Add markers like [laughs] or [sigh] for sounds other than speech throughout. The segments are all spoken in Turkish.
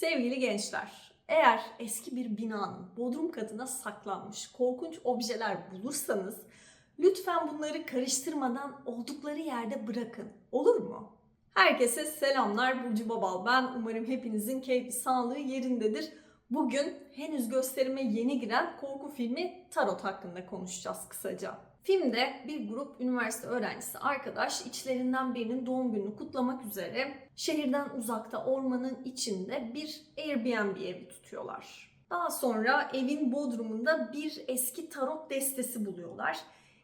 Sevgili gençler, eğer eski bir binanın bodrum katına saklanmış korkunç objeler bulursanız lütfen bunları karıştırmadan oldukları yerde bırakın. Olur mu? Herkese selamlar. Burcu Babal ben. Umarım hepinizin keyfi, sağlığı yerindedir. Bugün henüz gösterime yeni giren korku filmi Tarot hakkında konuşacağız kısaca. Filmde bir grup üniversite öğrencisi arkadaş içlerinden birinin doğum gününü kutlamak üzere şehirden uzakta ormanın içinde bir Airbnb evi tutuyorlar. Daha sonra evin bodrumunda bir eski tarot destesi buluyorlar.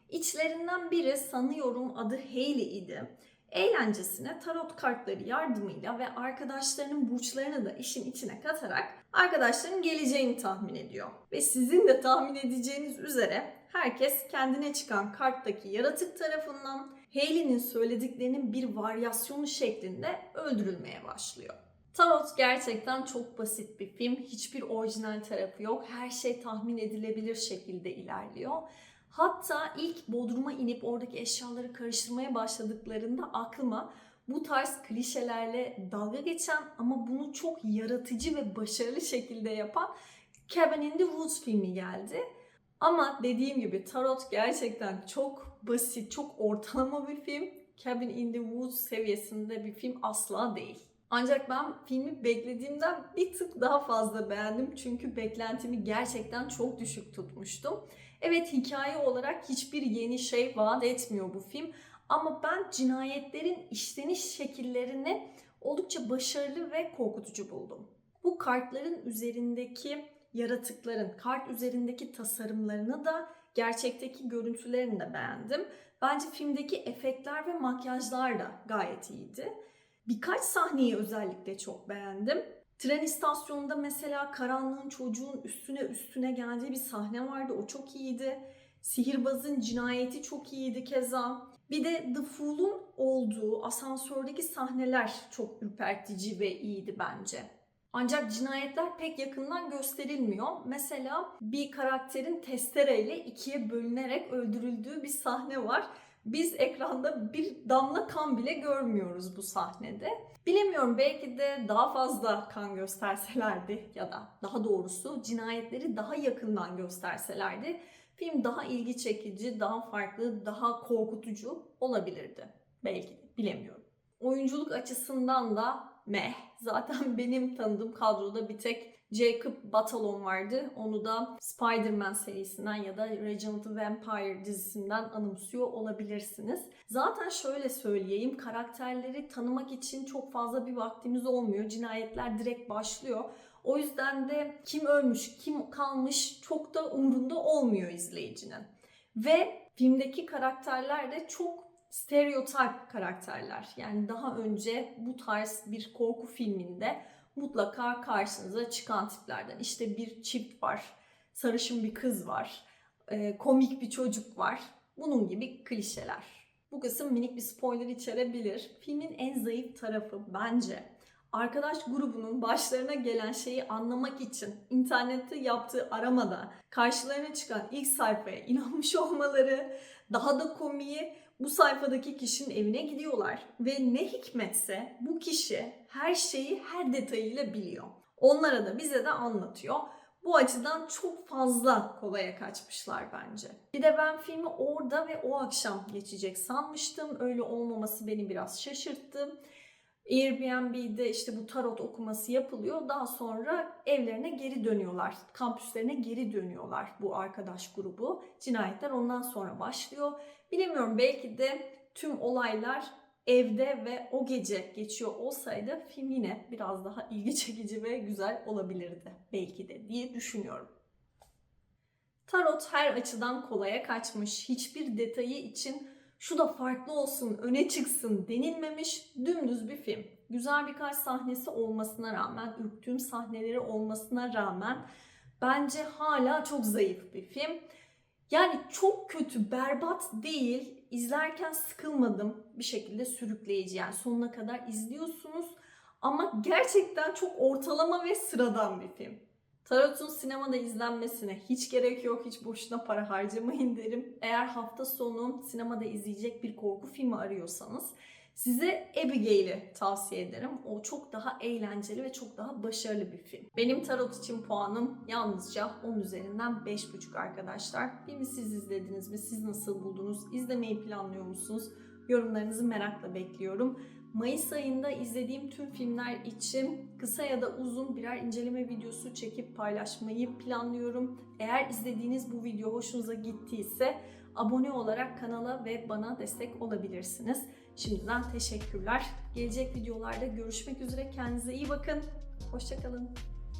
İçlerinden biri sanıyorum adı Hayley idi. Eğlencesine tarot kartları yardımıyla ve arkadaşlarının burçlarını da işin içine katarak arkadaşların geleceğini tahmin ediyor. Ve sizin de tahmin edeceğiniz üzere herkes kendine çıkan karttaki yaratık tarafından Hayley'nin söylediklerinin bir varyasyonu şeklinde öldürülmeye başlıyor. Tarot gerçekten çok basit bir film. Hiçbir orijinal tarafı yok. Her şey tahmin edilebilir şekilde ilerliyor. Hatta ilk Bodrum'a inip oradaki eşyaları karıştırmaya başladıklarında aklıma bu tarz klişelerle dalga geçen ama bunu çok yaratıcı ve başarılı şekilde yapan Cabin in the Woods filmi geldi. Ama dediğim gibi Tarot gerçekten çok basit, çok ortalama bir film. Cabin in the Woods seviyesinde bir film asla değil. Ancak ben filmi beklediğimden bir tık daha fazla beğendim. Çünkü beklentimi gerçekten çok düşük tutmuştum. Evet hikaye olarak hiçbir yeni şey vaat etmiyor bu film. Ama ben cinayetlerin işleniş şekillerini oldukça başarılı ve korkutucu buldum. Bu kartların üzerindeki yaratıkların, kart üzerindeki tasarımlarını da gerçekteki görüntülerini de beğendim. Bence filmdeki efektler ve makyajlar da gayet iyiydi. Birkaç sahneyi özellikle çok beğendim. Tren istasyonunda mesela karanlığın çocuğun üstüne üstüne geldiği bir sahne vardı. O çok iyiydi. Sihirbazın cinayeti çok iyiydi keza. Bir de The Fool'un olduğu asansördeki sahneler çok ürpertici ve iyiydi bence. Ancak cinayetler pek yakından gösterilmiyor. Mesela bir karakterin testereyle ikiye bölünerek öldürüldüğü bir sahne var. Biz ekranda bir damla kan bile görmüyoruz bu sahnede. Bilemiyorum belki de daha fazla kan gösterselerdi ya da daha doğrusu cinayetleri daha yakından gösterselerdi film daha ilgi çekici, daha farklı, daha korkutucu olabilirdi. Belki bilemiyorum. Oyunculuk açısından da meh. Zaten [laughs] benim tanıdığım kadroda bir tek Jacob Batalon vardı. Onu da Spider-Man serisinden ya da the Vampire dizisinden anımsıyor olabilirsiniz. Zaten şöyle söyleyeyim, karakterleri tanımak için çok fazla bir vaktimiz olmuyor. Cinayetler direkt başlıyor. O yüzden de kim ölmüş, kim kalmış çok da umrunda olmuyor izleyicinin. Ve filmdeki karakterler de çok stereotip karakterler. Yani daha önce bu tarz bir korku filminde mutlaka karşınıza çıkan tiplerden. İşte bir çift var, sarışın bir kız var, e, komik bir çocuk var. Bunun gibi klişeler. Bu kısım minik bir spoiler içerebilir. Filmin en zayıf tarafı bence arkadaş grubunun başlarına gelen şeyi anlamak için internette yaptığı aramada karşılarına çıkan ilk sayfaya inanmış [laughs] olmaları, daha da komiği bu sayfadaki kişinin evine gidiyorlar ve ne hikmetse bu kişi her şeyi her detayıyla biliyor. Onlara da bize de anlatıyor. Bu açıdan çok fazla kolaya kaçmışlar bence. Bir de ben filmi orada ve o akşam geçecek sanmıştım. Öyle olmaması beni biraz şaşırttı. Airbnb'de işte bu tarot okuması yapılıyor. Daha sonra evlerine geri dönüyorlar. Kampüslerine geri dönüyorlar bu arkadaş grubu. Cinayetler ondan sonra başlıyor. Bilemiyorum belki de tüm olaylar evde ve o gece geçiyor olsaydı film yine biraz daha ilgi [laughs] çekici ve güzel olabilirdi belki de diye düşünüyorum. Tarot her açıdan kolaya kaçmış. Hiçbir detayı için şu da farklı olsun, öne çıksın denilmemiş dümdüz bir film. Güzel birkaç sahnesi olmasına rağmen, ürktüğüm sahneleri olmasına rağmen bence hala çok zayıf bir film. Yani çok kötü, berbat değil. İzlerken sıkılmadım. Bir şekilde sürükleyici. Yani sonuna kadar izliyorsunuz. Ama gerçekten çok ortalama ve sıradan bir film. Tarot'un sinemada izlenmesine hiç gerek yok. Hiç boşuna para harcamayın derim. Eğer hafta sonu sinemada izleyecek bir korku filmi arıyorsanız Size Abigail'i tavsiye ederim. O çok daha eğlenceli ve çok daha başarılı bir film. Benim tarot için puanım yalnızca 10 üzerinden 5,5 arkadaşlar. Filmi siz izlediniz mi? Siz nasıl buldunuz? İzlemeyi planlıyor musunuz? Yorumlarınızı merakla bekliyorum. Mayıs ayında izlediğim tüm filmler için kısa ya da uzun birer inceleme videosu çekip paylaşmayı planlıyorum. Eğer izlediğiniz bu video hoşunuza gittiyse abone olarak kanala ve bana destek olabilirsiniz. Şimdiden teşekkürler. Gelecek videolarda görüşmek üzere. Kendinize iyi bakın. Hoşçakalın.